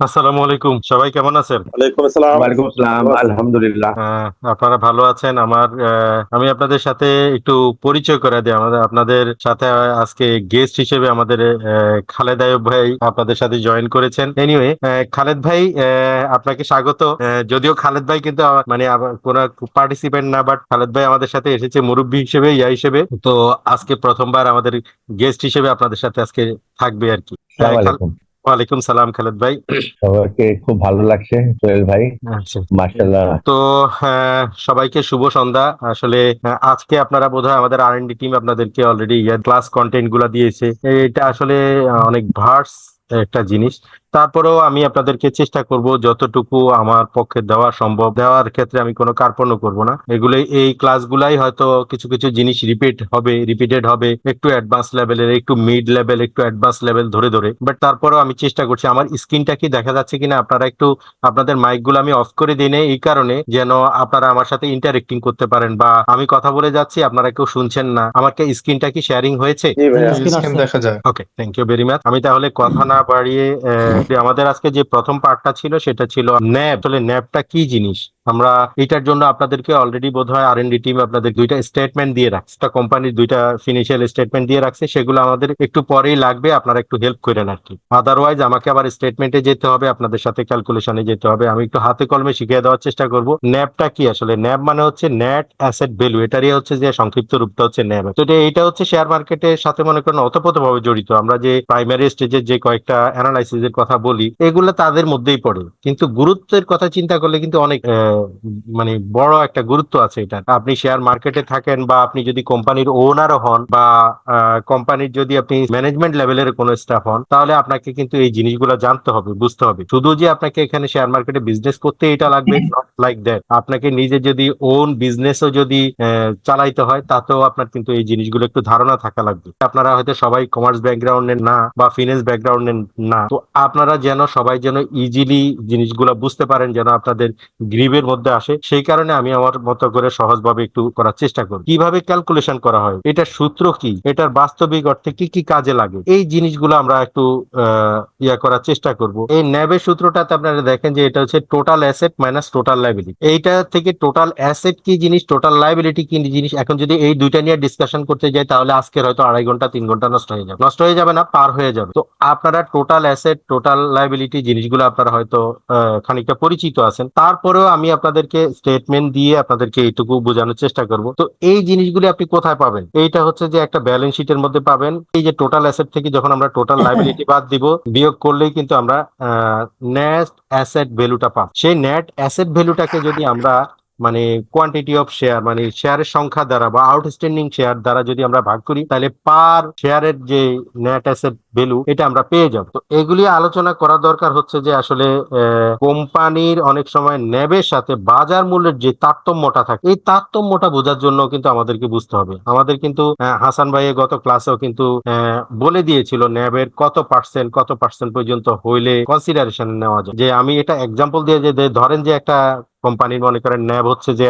আসসালামু আলাইকুম। সবাই কেমন আছেন? আসসালাম। আলহামদুলিল্লাহ। আপনারা ভালো আছেন? আমার আহ, আমি আপনাদের সাথে একটু পরিচয় করে দিই। আমাদের আপনাদের সাথে আজকে গেস্ট হিসেবে আমাদের আহ, খালেদ আয়ুব ভাই আপনাদের সাথে জয়েন করেছেন। এনিওয়ে খালেদ ভাই আহ, আপনাকে স্বাগত। আহ, যদিও খালেদ ভাই কিন্তু মানে কোনো পার্টিসিপেন্ট না বাট খালেদ ভাই আমাদের সাথে এসেছে মুরব্বী হিসেবে ইয়া হিসেবে। তো আজকে প্রথমবার আমাদের গেস্ট হিসেবে আপনাদের সাথে আজকে থাকবে আর কি। ওয়ালাইকুম সালাম খালেদ ভাই। সবাইকে খুব ভালো লাগছে সোহেল ভাই। আচ্ছা। মার্শাল্লাহ তো আহ, সবাইকে শুভ সন্ধ্যা। আসলে আজকে আপনারা বোধহয় আমাদের আর টিম আপনাদেরকে অলরেডি ক্লাস কন্টেন্টগুলা দিয়েছে। এটা আসলে অনেক ভার্স একটা জিনিস। তারপরেও আমি আপনাদেরকে চেষ্টা করব যতটুকু আমার পক্ষে দেওয়া সম্ভব। দেওয়ার ক্ষেত্রে আমি কোনো কার্পণ্য করব না। এগুলো এই ক্লাসগুলাই হয়তো কিছু কিছু জিনিস রিপিট হবে রিপিটেড হবে একটু অ্যাডভান্স লেভেলের একটু মিড লেভেল একটু অ্যাডভান্স লেভেল ধরে ধরে। বাট তারপরেও আমি চেষ্টা করছি আমার স্ক্রিনটা কি দেখা যাচ্ছে কিনা আপনারা একটু আপনাদের মাইকগুলো আমি অফ করে দিই নাই এই কারণে যেন আপনারা আমার সাথে ইন্টারেক্টিং করতে পারেন বা আমি কথা বলে যাচ্ছি আপনারা কেউ শুনছেন না। আমার কি স্ক্রিনটা কি শেয়ারিং হয়েছে? জি ভাইয়া। স্ক্রিন দেখা যায়। Okay thank you very much আমি তাহলে কথা না বাড়িয়ে আমাদের আজকে যে প্রথম পার্টটা ছিল সেটা ছিল ন্যাব আসলে ন্যাবটা কি জিনিস? আমরা এটার জন্য আপনাদেরকে অলরেডি বোধ হয় আর এনডি টিম আপনাদের দুইটা স্টেটমেন্ট দিয়ে রাখছে। একটা কোম্পানির দুইটা ফিনান্সিয়াল স্টেটমেন্ট দিয়ে রাখছে। সেগুলো আমাদের একটু পরেই লাগবে, আপনারা একটু হেল্প করেন আর কি। আদারওয়াইজ আমাকে আবার স্টেটমেন্টে যেতে হবে, আপনাদের সাথে ক্যালকুলেশনে যেতে হবে। আমি একটু হাতে কলমে শিখিয়ে দেওয়ার চেষ্টা করব। ন্যাবটা কি আসলে? ন্যাব মানে হচ্ছে নেট অ্যাসেট ভ্যালু এটারই হচ্ছে যে সংক্ষিপ্ত রূপটা হচ্ছে ন্যাব তো এটা- হচ্ছে শেয়ার মার্কেটের সাথে মনে করেন অতপ্রতভাবে জড়িত। আমরা যে প্রাইমারি স্টেজের যে কয়েকটা অ্যানালাইসিস এর কথা বলি, এগুলো তাদের মধ্যেই পড়ে। কিন্তু গুরুত্বের কথা চিন্তা করলে কিন্তু অনেক মানে বড় একটা গুরুত্ব আছে এটা। আপনি শেয়ার মার্কেটে থাকেন বা আপনি যদি কোম্পানির ওনারও হন বা কোম্পানির যদি আপনি ম্যানেজমেন্ট লেভেলের কোনো স্টাফ হন তাহলে আপনাকে কিন্তু এই জিনিসগুলো জানতে হবে বুঝতে হবে। শুধু যে আপনাকে এখানে শেয়ার মার্কেটে বিজনেস করতে এটা লাগবে নট লাইক দ্যাট আপনাকে নিজে যদি ওন বিজনেসও যদি চালাইতে হয় তাতেও আপনার কিন্তু এই জিনিসগুলো একটু ধারণা থাকা লাগবে। আপনারা হয়তো সবাই কমার্স ব্যাকগ্রাউন্ডের না বা ফিনান্স ব্যাকগ্রাউন্ডের না। তো আপনারা যেন সবাই যেন ইজিলি জিনিসগুলো বুঝতে পারেন যেন আপনাদের গ্রিবের মধ্যে আসে, সেই কারণে আমি আমার মতো করে সহজভাবে একটু করার চেষ্টা করি। কীভাবে ক্যালকুলেশন করা হয়? এটার সূত্র কি? এটার বাস্তবিক অর্থে কি কি কাজে লাগে? এই জিনিসগুলো আমরা একটু ইয়া করার চেষ্টা করব। এই ন্যাবের সূত্রটাতে আপনারা দেখেন যে এটা হচ্ছে total asset minus total liability এইটা থেকে টোটাল অ্যাসেট কি জিনিস? টোটাল লাইবিলিটি কি জিনিস? এখন যদি এই দুইটা নিয়ে ডিসকাশন করতে যাই, তাহলে আজকের হয়তো আড়াই ঘণ্টা, তিন ঘণ্টা নষ্ট হয়ে যাবে। নষ্ট হয়ে যাবে না, পার হয়ে যাবে। তো আপনারা টোটাল অ্যাসেট টোটাল লাইবিলিটি জিনিসগুলো আপনারা হয়তো খানিকটা পরিচিত আছেন। তারপরেও আমি আপনাদেরকে স্টেটমেন্ট দিয়ে আপনাদেরকে এইটুকু বোঝানোর চেষ্টা করব। তো এই জিনিসগুলি আপনি কোথায় পাবেন? এইটা হচ্ছে যে একটা ব্যালেন্স শিটের মধ্যে পাবেন। এই যে টোটাল অ্যাসেট থেকে যখন আমরা টোটাল লাইবিলিটি বাদ দিব বিয়োগ করলেই কিন্তু আমরা নেট অ্যাসেট ভ্যালুটা পাব। সেই নেট অ্যাসেট ভ্যালুটাকে যদি আমরা মানে কোয়ান্টিটি অফ শেয়ার মানে শেয়ারের সংখ্যা দ্বারা বা আউটস্ট্যান্ডিং শেয়ার দ্বারা যদি আমরা ভাগ করি তাহলে পার শেয়ারের যে নেট অ্যাসেট ভ্যালু এটা আমরা পেয়ে যাব। তো এগুলি আলোচনা করা দরকার হচ্ছে যে আসলে কোম্পানির অনেক সময় ন্যাবের সাথে বাজার মূল্যের যে তারতম্যটা থাকে, এই তারতম্যটা বোঝার জন্য কিন্তু আমাদেরকে বুঝতে হবে। আমাদের কিন্তু হাসান ভাইয়ের গত ক্লাসেও কিন্তু বলে দিয়েছিল ন্যাবের কত পার্সেন্ট কত পার্সেন্ট পর্যন্ত হইলে কনসিডারেশন নেওয়া যায়। যে আমি এটা এক্সাম্পল দিয়ে যে ধরেন যে একটা কোম্পানির মনে করেন ন্যাব হচ্ছে যে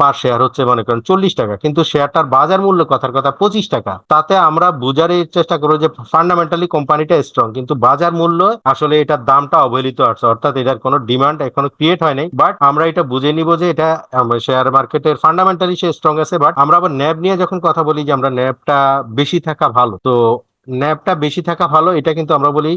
পার শেয়ার হচ্ছে মনে করেন চল্লিশ টাকা, কিন্তু শেয়ারটার বাজার মূল্য কথার কথা পঁচিশ টাকা। তাতে আমরা বুঝার চেষ্টা করব যে ফান্ডামেন্টালি কোম্পানিটা স্ট্রং কিন্তু বাজার মূল্য আসলে এটার দামটা অবহেলিত আছে, অর্থাৎ এটার কোনো ডিমান্ড এখনও ক্রিয়েট হয় নাই। বাট আমরা এটা বুঝে নিব যে এটা শেয়ার মার্কেটের ফান্ডামেন্টালি সে স্ট্রং আছে বাট আমরা আবার ন্যাব নিয়ে যখন কথা বলি যে আমরা ন্যাবটা বেশি থাকা ভালো, তো ন্যাবটা বেশি থাকা ভালো, এটা কিন্তু আমরা বলি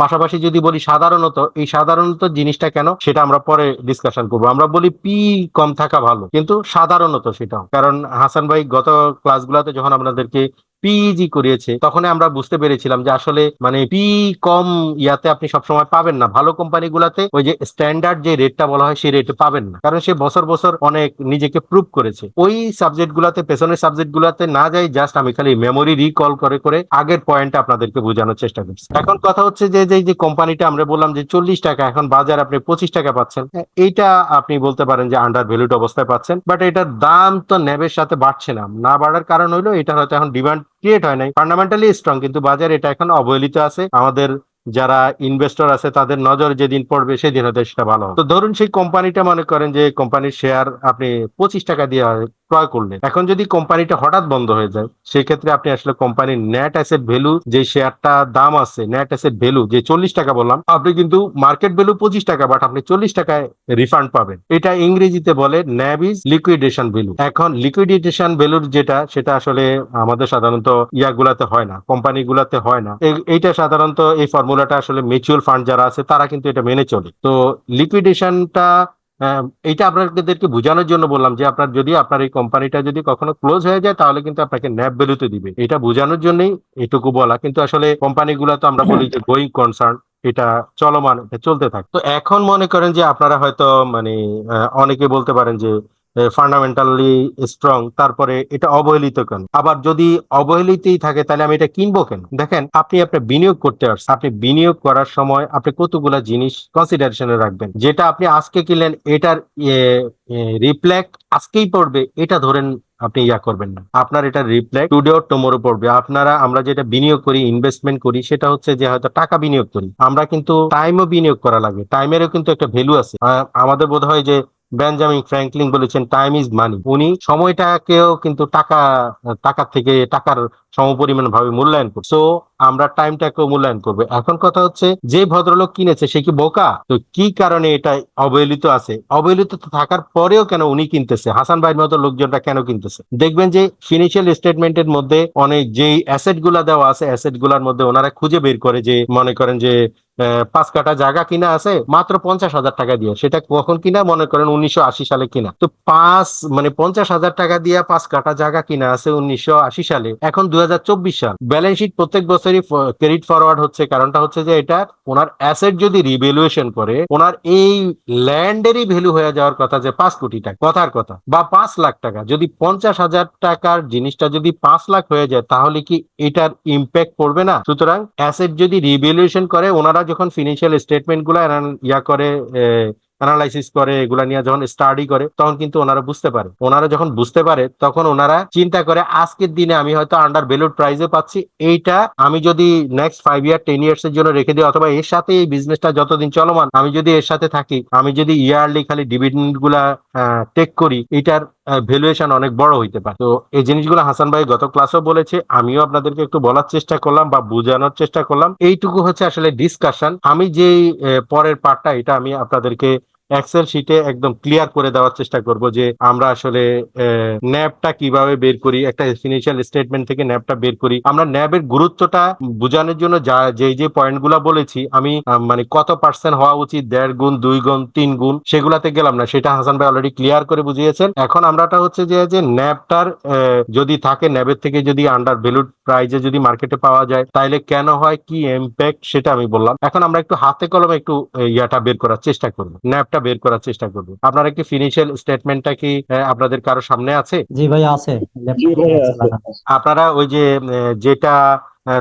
পাশাপাশি যদি বলি সাধারণত, এই সাধারণত জিনিসটা কেন, সেটা আমরা পরে ডিসকাশন করব। আমরা বলি পি কম থাকা ভালো, কিন্তু সাধারণত সেটা কারণ হাসান ভাই গত ক্লাসগুলোতে যখন আপনাদেরকে পিজি করিয়েছে। তখন আমরা বুঝতে পেরেছিলাম যে আসলে মানে পি কম ইয়াতে আপনি সবসময় পাবেন না। ভালো কোম্পানি গুলাতে ওই যে স্ট্যান্ডার্ড যে রেটটা বলা হয় সেই রেটে পাবেন না। কারণ সে বছর বছর অনেক নিজেকে প্রুভ করেছে। ওই সাবজেক্ট গুলাতে, পেছনের সাবজেক্ট গুলাতে না যাই জাস্ট আমি খালি মেমোরি রিকল করে করে আগের পয়েন্টটা আপনাদেরকে বোঝানোর চেষ্টা করছি। এখন কথা হচ্ছে যে যে কোম্পানিটা আমরা বললাম যে চল্লিশ টাকা, এখন বাজার আপনি পঁচিশ টাকা পাচ্ছেন। এইটা আপনি বলতে পারেন যে আন্ডার ভ্যালুড অবস্থায় পাচ্ছেন। বাট এটার দাম তো ন্যাবের সাথে বাড়ছে না। না বাড়ার কারণ হলো এটা হয়তো এখন ডিমান্ড ক্রিয়েট হয় নাই। ফান্ডামেন্টালি স্ট্রং কিন্তু বাজার এটা এখন অবহেলিত আছে। আমাদের যারা ইনভেস্টর আছে, তাদের নজর যেদিন পড়বে, সেদিন হয়তো সেটা ভালো তো ধরুন সেই কোম্পানিটা মনে করেন যে কোম্পানির শেয়ার আপনি পঁচিশ টাকা দিয়ে ক্রয় করলেন। এখন যদি কোম্পানিটা হঠাৎ বন্ধ হয়ে যায়, সেক্ষেত্রে আপনি আসলে কোম্পানির নেট অ্যাসেট ভ্যালু যে শেয়ারটা দাম আছে নেট অ্যাসেট ভ্যালু যে চল্লিশ টাকা বললাম, আপনি কিন্তু মার্কেট ভ্যালু পঁচিশ টাকা বাট আপনি চল্লিশ টাকায় রিফান্ড পাবেন। এটা ইংরেজিতে বলে ন্যাব ইজ লিকুইডেশন ভ্যালু এখন লিকুইডেশন ভ্যালুর যেটা, সেটা আসলে আমাদের সাধারণত ইয়াগুলাতে হয় না কোম্পানি গুলাতে হয় না। এইটা সাধারণত এই ফর্মুলাটা আসলে মিউচুয়াল ফান্ড যারা আছে, তারা কিন্তু এটা মেনে চলে। তো লিকুইডেশনটা এইটা আপনাদেরকে বোঝানোর জন্য বললাম যে আপনার যদি আপনার এই কোম্পানিটা যদি কখনো ক্লোজ হয়ে যায়, তাহলে কিন্তু আপনাকে ন্যাপ ভ্যালুতে দিবে। এটা বোঝানোর জন্যই এটুকু বলা। কিন্তু আসলে কোম্পানিগুলো তো আমরা বলি যে গোয়িং কনসার্ন এটা চলমান, এটা চলতে থাকে। তো এখন মনে করেন যে আপনারা হয়তো মানে অনেকে বলতে পারেন যে ফান্ডামেন্টালি স্ট্রং তারপরে এটা অবহেলিত কেন? আবার যদি অবহেলিতই থাকে, তাহলে আমি এটা কিনবো কেন? দেখেন, আপনি আপনার বিনিয়োগ করতে আসছেন আপনি বিনিয়োগ করার সময় আপনি কতগুলা জিনিস কনসিডারেশনে রাখবেন? যেটা আপনি আজকে কিনলেন, এটার রিফ্লেক্ট আজকেই পড়বে, এটা ধরেন আপনি ইয়া করবেন না। আপনার এটা রিফ্লেক্ট টুডে অর টুমোরো পড়বে। আপনারা, আমরা যেটা বিনিয়োগ করি ইনভেস্টমেন্ট করি, সেটা হচ্ছে যে হয়তো টাকা বিনিয়োগ করি। আমরা কিন্তু টাইমও বিনিয়োগ করা লাগে। টাইমেরও কিন্তু একটা ভ্যালু আছে। আমাদের বোধ হয় যে বেঞ্জামিন ফ্র্যাঙ্কলিন বলেছেন টাইম ইজ মানি উনি সময়টাকেও কিন্তু টাকা টাকার থেকে টাকার সমপরিমাণ ভাবে মূল্যায়ন করবে সো আমরা টাইমটাকেও মূল্যায়ন করবে। এখন কথা হচ্ছে, যে ভদ্রলোক কিনেছে, সে কি বোকা? তো কি কারণে এটা অবহেলিত আছে? অবহেলিত থাকার পরেও কেন উনি কিনতেছে? হাসান ভাইয়ের মতো লোকজনটা কেন কিনতেছে? দেখবেন যে ফিনান্সিয়াল স্টেটমেন্টের মধ্যে অনেক যেই অ্যাসেটগুলা দেওয়া আছে অ্যাসেটগুলার মধ্যে ওনারা খুঁজে বের করে যে, মনে করেন যে পাঁচ কাঠা জায়গা কিনা আছে, মাত্র পঞ্চাশ হাজার টাকা দিয়ে। সেটা কখন কিনা, মনে করেন উনিশশো আশি সালে কিনা। তো পাঁচ মানে পঞ্চাশ হাজার টাকা দিয়ে পাঁচ কাঠা জায়গা কিনা আছে উনিশশো আশি সালে। এখন দুই সাল। ব্যালেন্স শিট প্রত্যেক বছরই ক্রেডিট ফরওয়ার্ড হচ্ছে। কারণটা হচ্ছে যে এটা ওনার অ্যাসেট যদি রিভ্যালুয়েশন করে, ওনার এই ল্যান্ডেরই ভ্যালু হয়ে যাওয়ার কথা যে পাঁচ কোটি টাকা। কথার কথা। বা পাঁচ লাখ টাকা। যদি পঞ্চাশ হাজার টাকার জিনিসটা যদি পাঁচ লাখ হয়ে যায়, তাহলে কি এটার ইম্প্যাক্ট পড়বে না? সুতরাং অ্যাসেট যদি রিভ্যালুয়েশন করে, ওনারা যখন ফিনান্সিয়াল স্টেটমেন্টগুলো ইয়া করে অ্যানালাইসিস করে এগুলা নিয়ে যখন স্টাডি করে তখন কিন্তু ওনারা বুঝতে পারে। ওনারা যখন বুঝতে পারে তখন ওনারা চিন্তা করে আজকের দিনে আমি হয়তো আন্ডার ভ্যালুড প্রাইসে পাচ্ছি এইটা আমি যদি next five year ten years এর জন্য রেখে দিই অথবা এর সাথে এই বিজনেসটা যতদিন চলমান আমি যদি এর সাথে থাকি আমি যদি ইয়ারলি খালি ডিভিডেন্ডগুলা টেক করি এটার ভ্যালুয়েশন অনেক বড় হইতে পারে। তো এই জিনিসগুলো হাসান ভাই গত ক্লাসেও বলেছে আমিও আপনাদেরকে একটু বলার চেষ্টা করলাম বা বোঝানোর চেষ্টা করলাম। এইটুকু হচ্ছে আসলে ডিসকাশন আমি আহ, পরের পার্টটা এটা আমি আপনাদেরকে এক্সেল শিটে একদম ক্লিয়ার করে দেওয়ার চেষ্টা করব যে আমরা আসলে ন্যাবটা কীভাবে বের করি একটা ফিনান্সিয়াল স্টেটমেন্ট থেকে ন্যাবটা বের করি। আমরা ন্যাবের গুরুত্বটা বোঝানোর জন্য যা যে যে পয়েন্টগুলো বলেছি আমি মানে কত পার্সেন্ট হওয়া উচিত দেড় গুণ দুই গুণ তিন গুণ সেগুলাতে গেলাম না। সেটা হাসান ভাই অলরেডি ক্লিয়ার করে বুঝিয়েছেন। এখন আমরাটা হচ্ছে যে যে ন্যাবটার আহ, যদি থাকে ন্যাবের থেকে যদি আন্ডার ভ্যালুড প্রাইজে যদি মার্কেটে পাওয়া যায় তাহলে কেন হয় কি ইম্প্যাক্ট সেটা আমি বললাম। এখন আমরা একটু হাতে কলমে একটু ইয়াটা বের করার চেষ্টা করব। ন্যাবটা বের করার চেষ্টা করব। আপনারা কি ফিনিশিয়াল স্টেটমেন্টটা কি আপনাদের কারও সামনে আছে? জি ভাই আছে। আপনারা ওই যে যেটা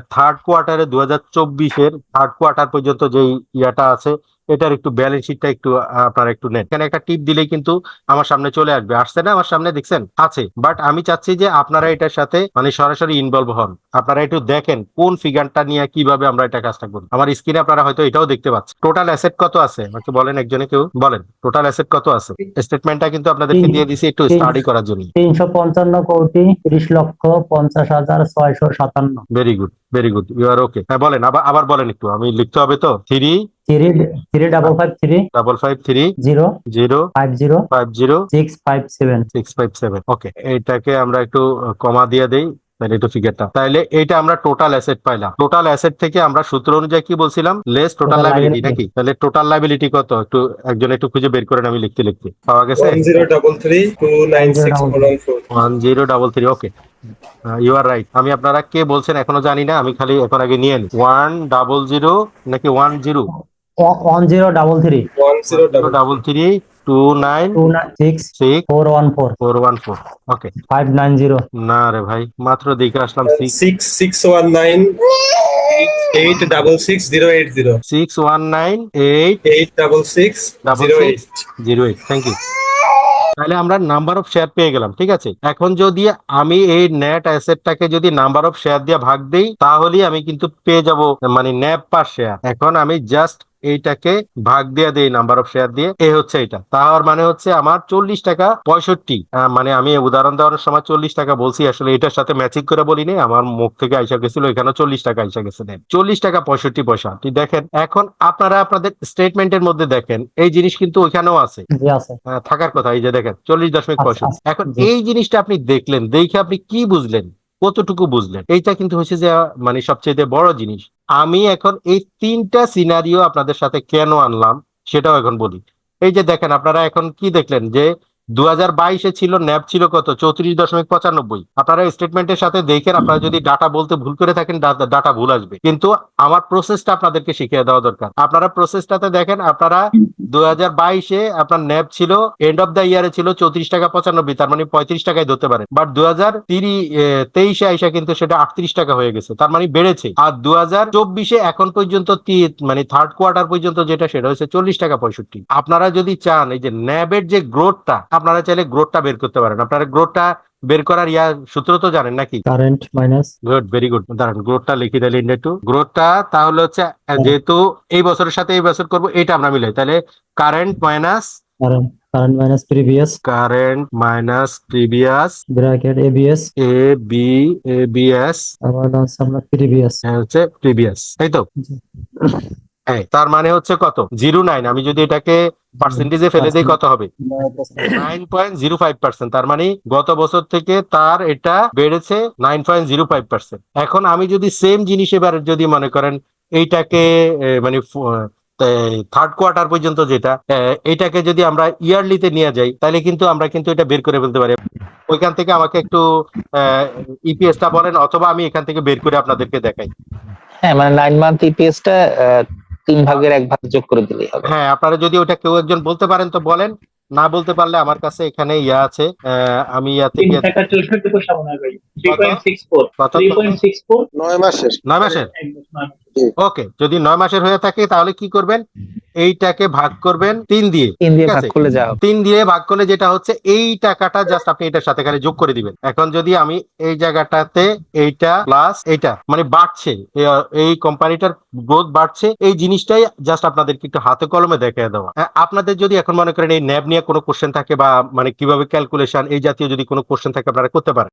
থার্ড কোয়ার্টারে দু হাজার চব্বিশের থার্ড কোয়ার্টার পর্যন্ত যেই ইয়াটা আছে এটার একটু ব্যালেন্স শিটটা একটু আপনারা একটু নেন। এখানে একটা টিপ দিলেই কিন্তু আমার সামনে চলে আসবে। আসছে না আমার সামনে দেখছেন? আছে। বাট আমি চাচ্ছি যে আপনারা এটার সাথে মানে সরাসরি ইনভলভ হন। আপনারা একটু দেখেন কোন ফিগারটা নিয়ে কীভাবে আমরা এটা কাজটা করি আমার স্ক্রিনে আপনারা হয়তো এটাও দেখতে পাচ্ছেন। টোটাল অ্যাসেট কত আছে? আমাকে বলেন একজনে কেউ বলেন। টোটাল অ্যাসেট কত আছে? স্টেটমেন্টটা কিন্তু আপনাদেরকে দিয়ে দিছি একটু স্টাডি করার জন্য। তিনশো পঞ্চান্ন কোটি তিরিশ লক্ষ পঞ্চাশ হাজার ছয়শো সাতান্ন। Very good very good you are okay হ্যাঁ বলেন আবার আবার বলেন একটু। আমি লিখতে হবে তো? Three three three double five three double five three zero zero five zero five zero six five seven six five seven okay এটাকে আমরা একটু কমা দিয়ে দেই তাহলে একটু ফিগারটা তাহলে এটা আমরা টোটাল অ্যাসেট পাইলাম। টোটাল অ্যাসেট থেকে আমরা সূত্র অনুযায়ী কি বলছিলাম? লেস টোটাল লাইবিলিটি নাকি? তাহলে টোটাল লাইবিলিটি কত? একটু একজন একটু খুঁজে বের করেন আমি লিখতে লিখতে। পাওয়া গেছে. One zero double three okay you are right আমি আপনারা কে বলছেন এখনও জানি না আমি খালি এখন আগে নিয়ে নিই ওয়ান ডাবল জিরো নাকি one zero one zero double three zero double. Double three two nine two nine six six four one four four one four okay five nine zero না রে ভাই মাত্র দেখে আসলাম six six one nine eight double six zero eight zero. Six one nine eight double six Double zero six. Zero eight thank you তাহলে আমরা number of share পেয়ে গেলাম ঠিক আছে? এখন যদি আমি এই নেট অ্যাসেটটাকে যদি নাম্বার অফ শেয়ার দিয়ে ভাগ দেই তাহলেই আমি কিন্তু পেয়ে যাব মানে ন্যাপ পার শেয়ার এখন আমি জাস্ট এইটাকে ভাগ দিয়ে দেই নাম্বার অফ শেয়ার দিয়ে। এ হচ্ছে এটা তার মানে হচ্ছে আমার চল্লিশ টাকা পঁয়ষট্টি। মানে আমি উদাহরণ দেওয়ার সময় চল্লিশ টাকা বলছি আসলে এটার সাথে ম্যাচিং করে বলিনি। আমার মুখ থেকে আইসা গেছিল এখানে চল্লিশ টাকা আইসা গেছে দেন চল্লিশ টাকা পঁয়ষট্টি পয়সা। ঠিক দেখেন এখন আপনারা আপনাদের স্টেটমেন্টের মধ্যে দেখেন এই জিনিস কিন্তু ওইখানেও আছে। আহ, থাকার কথা এই যে দেখেন চল্লিশ দশমিক আচ্ছা, পঁয়ষট্টি। আচ্ছা, এখন। এই জিনিসটা আপনি দেখলেন দেখে আপনি কি বুঝলেন? কতটুকু বুঝলেন? এইটা কিন্তু হচ্ছে যে মানে সবচেয়ে বড় জিনিস। আমি এখন এই তিনটা সিনারিও আপনাদের সাথে কেন আনলাম, সেটাও এখন বলি। এই যে দেখেন, আপনারা এখন কি দেখলেন যে দু হাজার বাইশে ছিল, ন্যাব ছিল কত? চৌত্রিশ দশমিক পঁচানব্বই। আপনারা স্টেটমেন্টের সাথে দেখেন, আপনারা যদি ডাটা বলতে ভুল করে থাকেন ডাটা ভুল আসবে। কিন্তু আমার প্রসেসটা আপনাদেরকে শিখিয়ে দেওয়া দরকার। আপনারা প্রসেসটাতে দেখেন, আপনারা দু হাজার বাইশে আপনার ন্যাব ছিল এন্ড অফ দ্য ইয়ারে ছিল চৌত্রিশ টাকা পঁচানব্বই, তার মানে পঁয়ত্রিশ টাকায় ধরতে পারেন। বাট দু হাজার তেইশে আইসা কিন্তু সেটা আটত্রিশ টাকা হয়ে গেছে, তার মানে বেড়েছে। আর দু হাজার চব্বিশে এখন পর্যন্ত মানে থার্ড কোয়ার্টার পর্যন্ত যেটা, সেটা হচ্ছে চল্লিশ টাকা পঁয়ষট্টি। আপনারা যদি চান, এই যে ন্যাবের যে গ্রোথটা আপনারা চাইলে গ্রোথটা বের করতে পারেন। আপনারা গ্রোথটা বের করার ইয়া সূত্র তো জানেন নাকি? Current minus good very good দাঁড়ান গ্রোথটা লিখে দিলেন একটু গ্রোথটা তাহলে হচ্ছে যেহেতু এই বছরের সাথে এই বছর করব এটা আমরা মিলাই। তাহলে current minus current current minus previous current minus previous bracket ABS A B A B S আবার আমরা প্রিভিয়াস হচ্ছে প্রিভিয়াস তাই তো। হ্যাঁ তার মানে হচ্ছে কত? জিরো নাইন আমি যদি এটাকে পার্সেন্টেজে ফেলে দিই কত হবে? Nine point zero five percent তার মানে গত বছর থেকে তার এটা বেড়েছে nine point zero five percent এখন আমি যদি সেম জিনিস এবার যদি মনে করেন এইটাকে মানে থার্ড কোয়ার্টার পর্যন্ত যেটা এ, এইটাকে যদি আমরা ইয়ারলিতে নিয়ে যাই তাহলে কিন্তু আমরা কিন্তু এটা বের করে ফেলতে পারি। ওইখান থেকে আমাকে একটু ইপিএসটা বলেন অথবা আমি এখান থেকে বের করে আপনাদেরকে দেখাই। হ্যাঁ মানে নাইন মান্থ ইপিএসটা তিন ভাগের এক ভাগ যোগ করে দিলেই হবে। হ্যাঁ আপনারা যদি ওটা কেউ একজন বলতে পারেন তো বলেন না বলতে পারলে আমার কাছে এখানে ইয়া আছে আহ, আমি ইয়া থেকে নয় মাসের। নয় মাসের? ওকে যদি নয় মাসের হয়ে থাকে তাহলে কি করবেন? এইটাকে ভাগ করবেন তিন দিয়ে তিন দিয়ে ভাগ করলে যা তিন দিয়ে ভাগ করলে যেটা হচ্ছে এই টাকাটা জাস্ট আপনি এটার সাথে খালি যোগ করে দিবেন। এখন যদি আমি এই জায়গাটাতে এইটা প্লাস এইটা মানে বাড়ছে এই কোম্পানিটার গ্রোথ বাড়ছে এই জিনিসটাই জাস্ট আপনাদেরকে একটু হাতে কলমে দেখিয়ে দেওয়া। আপনাদের যদি এখন মনে করেন এই ন্যাব নিয়ে কোনো কোশ্চেন থাকে বা মানে কীভাবে ক্যালকুলেশন এই জাতীয় যদি কোনো কোশ্চেন থাকে আপনারা করতে পারেন।